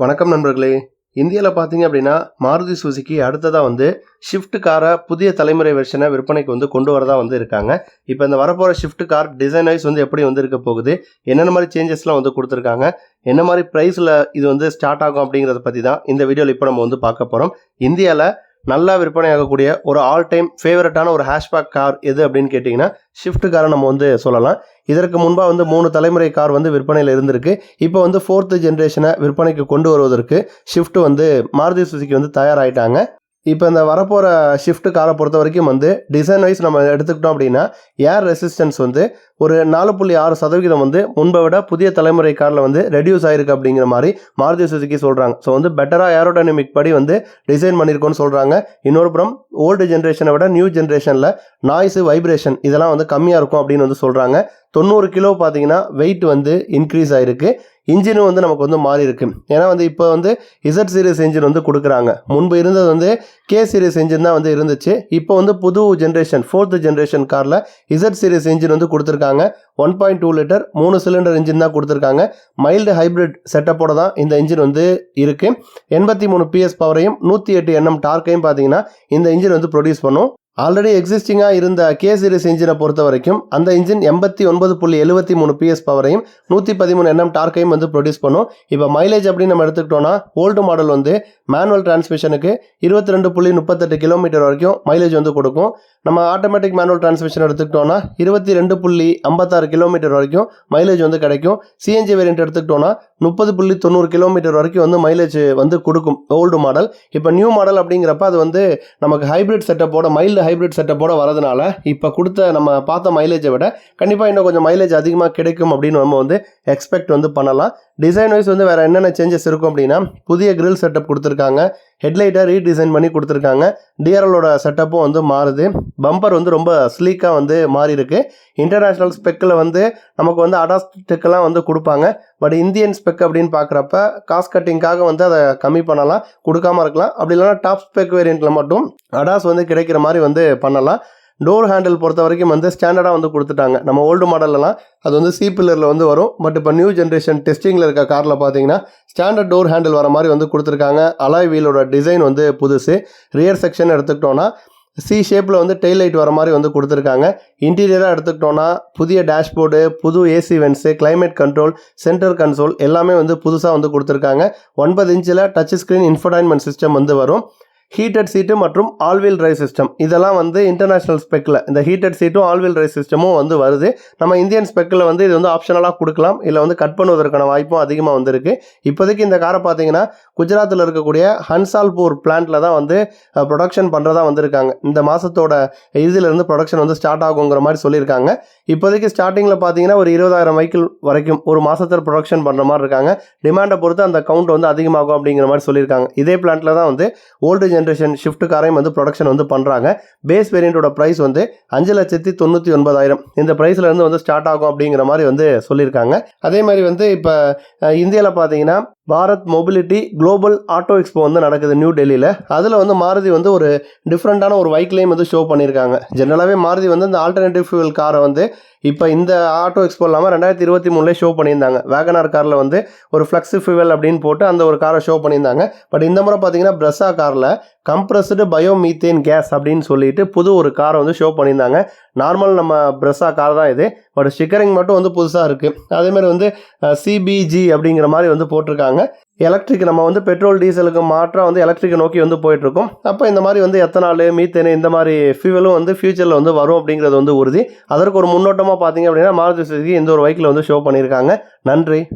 வணக்கம் நண்பர்களே. இந்தியாவில் பார்த்தீங்க அப்படின்னா மாருதி சுசுக்கி அடுத்ததாக வந்து ஷிஃப்ட் காரை புதிய தலைமுறை வெர்ஷனை விற்பனைக்கு வந்து கொண்டு வரதா வந்து இருக்காங்க. இப்போ இந்த வரப்போகிற ஷிஃப்ட் கார் டிசைன் வைஸ் வந்து எப்படி வந்து இருக்க போகுது? என்னென்ன மாதிரி சேஞ்சஸ்லாம் வந்து கொடுத்துருக்காங்க? என்ன மாதிரி ப்ரைஸில் இது வந்து ஸ்டார்ட் ஆகும் அப்படிங்கிறத பற்றி தான் இந்த வீடியோவில் இப்போ நம்ம வந்து பார்க்க போகிறோம் இந்தியாவில் நல்லா விற்பனை ஆகக்கூடிய ஒரு ஆல் டைம் ஃபேவரட்டான ஒரு ஹேஷ்பேக் கார் எது அப்படின்னு கேட்டிங்கன்னா ஷிஃப்ட் காரை நம்ம வந்து சொல்லலாம். இதற்கு முன்பாக வந்து மூணு தலைமுறை கார் வந்து விற்பனையில் இருந்திருக்கு. இப்போ வந்து ஃபோர்த்து ஜென்ரேஷனை விற்பனைக்கு கொண்டு வருவதற்கு ஷிஃப்ட் வந்து மாருதி சுசுகி வந்து தயாராகிட்டாங்க இப்போ இந்த வரப்போகிற ஷிஃப்ட் காரை பொறுத்த வரைக்கும் வந்து டிசைன் வைஸ் நம்ம எடுத்துக்கிட்டோம் அப்படின்னா ஏர் ரெசிஸ்டன்ஸ் வந்து ஒரு நாலு புள்ளி ஆறு சதவீதம் வந்து முன்பை விட புதிய தலைமுறை காரில் வந்து ரெடியூஸ் ஆயிருக்கு அப்படிங்கிற மாதிரி மாருதி சுசுக்கி சொல்கிறாங்க ஸோ வந்து பெட்டராக ஏரோடைனமிக் படி வந்து டிசைன் பண்ணியிருக்கோன்னு சொல்கிறாங்க இன்னொரு புறம் ஓல்டு ஜென்ரேஷனை விட நியூ ஜென்ரேஷனில் நாய்ஸு வைப்ரேஷன் இதெல்லாம் வந்து கம்மியாக இருக்கும் அப்படின்னு வந்து சொல்கிறாங்க தொண்ணூறு கிலோ பார்த்தீங்கன்னா வெயிட் வந்து இன்க்ரீஸ் ஆகிருக்கு இன்ஜினும் வந்து நமக்கு வந்து மாறி இருக்கு. ஏன்னா வந்து இப்போ வந்து இசட் சீரிஸ் இன்ஜின் வந்து கொடுக்குறாங்க. முன்பு இருந்தது வந்து கே சீரிஸ் இன்ஜின் தான் வந்து இருந்துச்சு. இப்போ வந்து புது ஜென்ரேஷன் ஃபோர்த்து ஜென்ரேஷன் காரில் இசட் சீரிஸ் இன்ஜின் வந்து கொடுத்துருக்காங்க. ஒன் பாயிண்ட் டூ லிட்டர் மூணு சிலிண்டர் இன்ஜின் தான் கொடுத்துருக்காங்க. மைல்டு ஹைப்ரிட் செட்டப்போட தான் இந்த இன்ஜின் வந்து இருக்குது எண்பத்தி மூணு பிஎஸ் பவரையும் நூற்றி எட்டு எண்ணம் டார்க்கையும் பார்த்தீங்கன்னா இந்த இன்ஜின் வந்து ப்ரொடியூஸ் பண்ணும். ஆல்ரெடி எக்ஸிஸ்டிங்காக இருந்த கே சீரிஸ் இன்ஜினை பொறுத்த வரைக்கும் அந்த இன்ஜின் எண்பத்தி ஒன்பது புள்ளி எழுபத்தி மூணு பிஎஸ் பவரையும் நூற்றி பதிமூணு என்எம் டார்க்கையும் வந்து ப்ரொடியூஸ் பண்ணும். இப்போ மைலேஜ் அப்படின்னு நம்ம எடுத்துக்கிட்டோம்னா ஓல்டு மாடல் வந்து மேனுவல் டிரான்ஸ்மிஷனுக்கு இருபத்தி ரெண்டு புள்ளி முப்பத்தெட்டு கிலோமீட்டர் வரைக்கும் மைலேஜ் வந்து கொடுக்கும். நம்ம ஆட்டோமேட்டிக் மேனுவல் டிரான்ஸ்மிஷன் எடுத்துக்கிட்டோம்னா இருபத்தி ரெண்டு புள்ளி ஐம்பத்தாறு கிலோமீட்டர் வரைக்கும் மைலேஜ் வந்து கிடைக்கும். சிஎன்ஜி வேரியன்ட் எடுத்துக்கிட்டோம்னா முப்பது புள்ளி தொண்ணூறு கிலோமீட்டர் வரைக்கும் வந்து மைலேஜ் வந்து கொடுக்கும் ஓல்டு மாடல் இப்போ நியூ மாடல் அப்படிங்கிறப்ப அது வந்து நமக்கு ஹைப்ரிட் செட்டப்போட மைல்டு ஹைப்ரிட் செட்டப்போட வரதுனால இப்போ கொடுத்த நம்ம பார்த்த மைலேஜை விட கண்டிப்பாக இன்னும் கொஞ்சம் மைலேஜ் அதிகமாக கிடைக்கும் அப்படின்னு நம்ம வந்து எக்ஸ்பெக்ட் வந்து பண்ணலாம். டிசைன் வைஸ் வந்து வேறு என்னென்ன சேஞ்சஸ் இருக்கும் அப்படின்னா புதிய கிரில் செட்டப் கொடுத்துருக்காங்க. ஹெட்லைட்டை ரீடிசைன் பண்ணி கொடுத்துருக்காங்க. டிஆர்எலோட செட்டப்பும் வந்து மாறுது. பம்பர் வந்து ரொம்ப ஸ்லீக்காக வந்து மாறி இருக்கு இன்டர்நேஷ்னல் ஸ்பெக்கில் வந்து நமக்கு வந்து அடாஸ்டெக்கெல்லாம் வந்து கொடுப்பாங்க. பட் இந்தியன் ஸ்பெக் அப்படின்னு பார்க்குறப்ப காஸ்ட் கட்டிங்காக வந்து அதை கம்மி பண்ணலாம் கொடுக்காம இருக்கலாம். அப்படி இல்லைனா டாப் ஸ்பெக் வேரியண்ட்டில் மட்டும் அடாஸ் வந்து கிடைக்கிற மாதிரி வந்து பண்ணலாம். டோர் ஹேண்டில் பொறுத்த வரைக்கும் வந்து ஸ்டாண்டர்டாக வந்து கொடுத்துட்டாங்க. நம்ம ஓல்டு மாடல்லலாம் அது வந்து சி பில்லரில் வந்து வரும். பட் இப்போ நியூ ஜென்ரேஷன் டெஸ்டிங்கில் இருக்க காரில் பார்த்தீங்கன்னா ஸ்டாண்டர்ட் டோர் ஹேண்டில் வர மாதிரி வந்து கொடுத்துருக்காங்க. அலாய் வீலோட டிசைன் வந்து புதுசு. ரியர் செக்ஷன் எடுத்துக்கிட்டோன்னா சி ஷேப்பில் வந்து டெய்ல் லைட் வர மாதிரி வந்து கொடுத்துருக்காங்க. இன்டீரியராக எடுத்துக்கிட்டோன்னா புதிய டேஷ்போர்டு புது AC vents climate control centre console எல்லாமே வந்து புதுசாக வந்து கொடுத்துருக்காங்க. ஒன்பது இன்ச்சில் டச் ஸ்க்ரீன் இன்ஃபர்டைன்மெண்ட் சிஸ்டம் வந்து வரும். ஹீட்டட் சீட்டு மற்றும் ஆல்வீல் ட்ரைவ் சிஸ்டம் இதெல்லாம் வந்து இன்டர்நேஷ்னல் ஸ்பெக்கில் இந்த ஹீட்டட் சீட்டும் ஆல்வீல் ட்ரைவ் சிஸ்டமும் வந்து வருது. நம்ம இந்தியன் ஸ்பெக்கில் வந்து இது வந்து ஆப்ஷனலாக கொடுக்கலாம். இல்லை வந்து கட் பண்ணுவதற்கான வாய்ப்பும் அதிகமாக வந்திருக்கு. இப்போதைக்கு இந்த காரை பார்த்தீங்கன்னா குஜராத்தில் இருக்கக்கூடிய ஹன்சால்பூர் பிளான்ட்டில் தான் வந்து ப்ரொடக்ஷன் பண்ணுறதா வந்திருக்காங்க. இந்த மாதத்தோட இதிலிருந்து ப்ரொடக்ஷன் வந்து ஸ்டார்ட் ஆகுங்கிற மாதிரி சொல்லியிருக்காங்க. இப்போதைக்கு ஸ்டார்டிங்கில் பார்த்தீங்கன்னா ஒரு இருபதாயிரம் வைக்கிள் வரைக்கும் ஒரு மாதத்தில் ப்ரொடக்ஷன் பண்ணுற மாதிரி இருக்காங்க. டிமாண்டை பொறுத்து அந்த கவுண்ட் வந்து அதிகமாகும் அப்படிங்கிற மாதிரி சொல்லியிருக்காங்க. இதே பிளான்ட்டில் தான் வந்து ஓல்டு ஜென்ரேஷன் ஷிஃப்ட் காரையும் வந்து ப்ரொடக்ஷன் வந்து பண்ணுறாங்க பேஸ் வேரியண்ட்டோட ப்ரைஸ் வந்து அஞ்சு லட்சத்தி தொண்ணூற்றி ஒன்பதாயிரம். இந்த ப்ரைஸ்லேருந்து வந்து ஸ்டார்ட் ஆகும் அப்படிங்கிற மாதிரி வந்து சொல்லியிருக்காங்க. அதே மாதிரி வந்து இப்போ இந்தியாவில் பார்த்தீங்கன்னா Bharat mobility global auto expo வந்து நடக்குது நியூ டெல்லியில். அதில் வந்து மாருதி வந்து ஒரு டிஃப்ரெண்ட்டான ஒரு வைக்கிளையும் வந்து ஷோ பண்ணியிருக்காங்க. ஜென்ரலாகவே மாருதி வந்து இந்த ஆல்டர்னேட்டிவ் ஃபியூல் காரை வந்து இப்போ இந்த ஆட்டோ எக்ஸ்போ இல்லாமல் ரெண்டாயிரத்தி இருபத்தி மூணுலேயே ஷோ பண்ணியிருந்தாங்க. வேகனார் காரில் வந்து ஒரு ஃப்ளக்ஸ் ஃபியூவல் அப்படின்னு போட்டு அந்த ஒரு காரை ஷோ பண்ணியிருந்தாங்க. பட் இந்த முறை பார்த்தீங்கன்னா ப்ரெஸ்ஸா காரில் கம்ப்ரஸ்டு பயோமீத்தேன் கேஸ் அப்படின்னு சொல்லிட்டு புது ஒரு காரை வந்து ஷோ பண்ணியிருந்தாங்க. நார்மல் நம்ம பிரஸா கார் தான் இது. பட் ஸ்டிக்கரிங் மட்டும் வந்து புதுசாக இருக்குது அதேமாதிரி வந்து சிபிஜி அப்படிங்கிற மாதிரி வந்து போட்டிருக்காங்க. எலக்ட்ரிக் நம்ம வந்து பெட்ரோல் டீசலுக்கு மாற்றம் வந்து எலக்ட்ரிக்கை நோக்கி வந்து போயிட்டுருக்கோம். அப்போ இந்த மாதிரி வந்து எத்தனாலு மீத்தேனு இந்த மாதிரி ஃபியூவலும் வந்து ஃபியூச்சரில் வந்து வரும் அப்படிங்கிறது வந்து உறுதி. அதற்கு ஒரு முன்னோட்டமாக பார்த்தீங்க அப்படின்னா மாருதி சுசுகி இந்த ஒரு வைக்கில் வந்து ஷோ பண்ணியிருக்காங்க. நன்றி.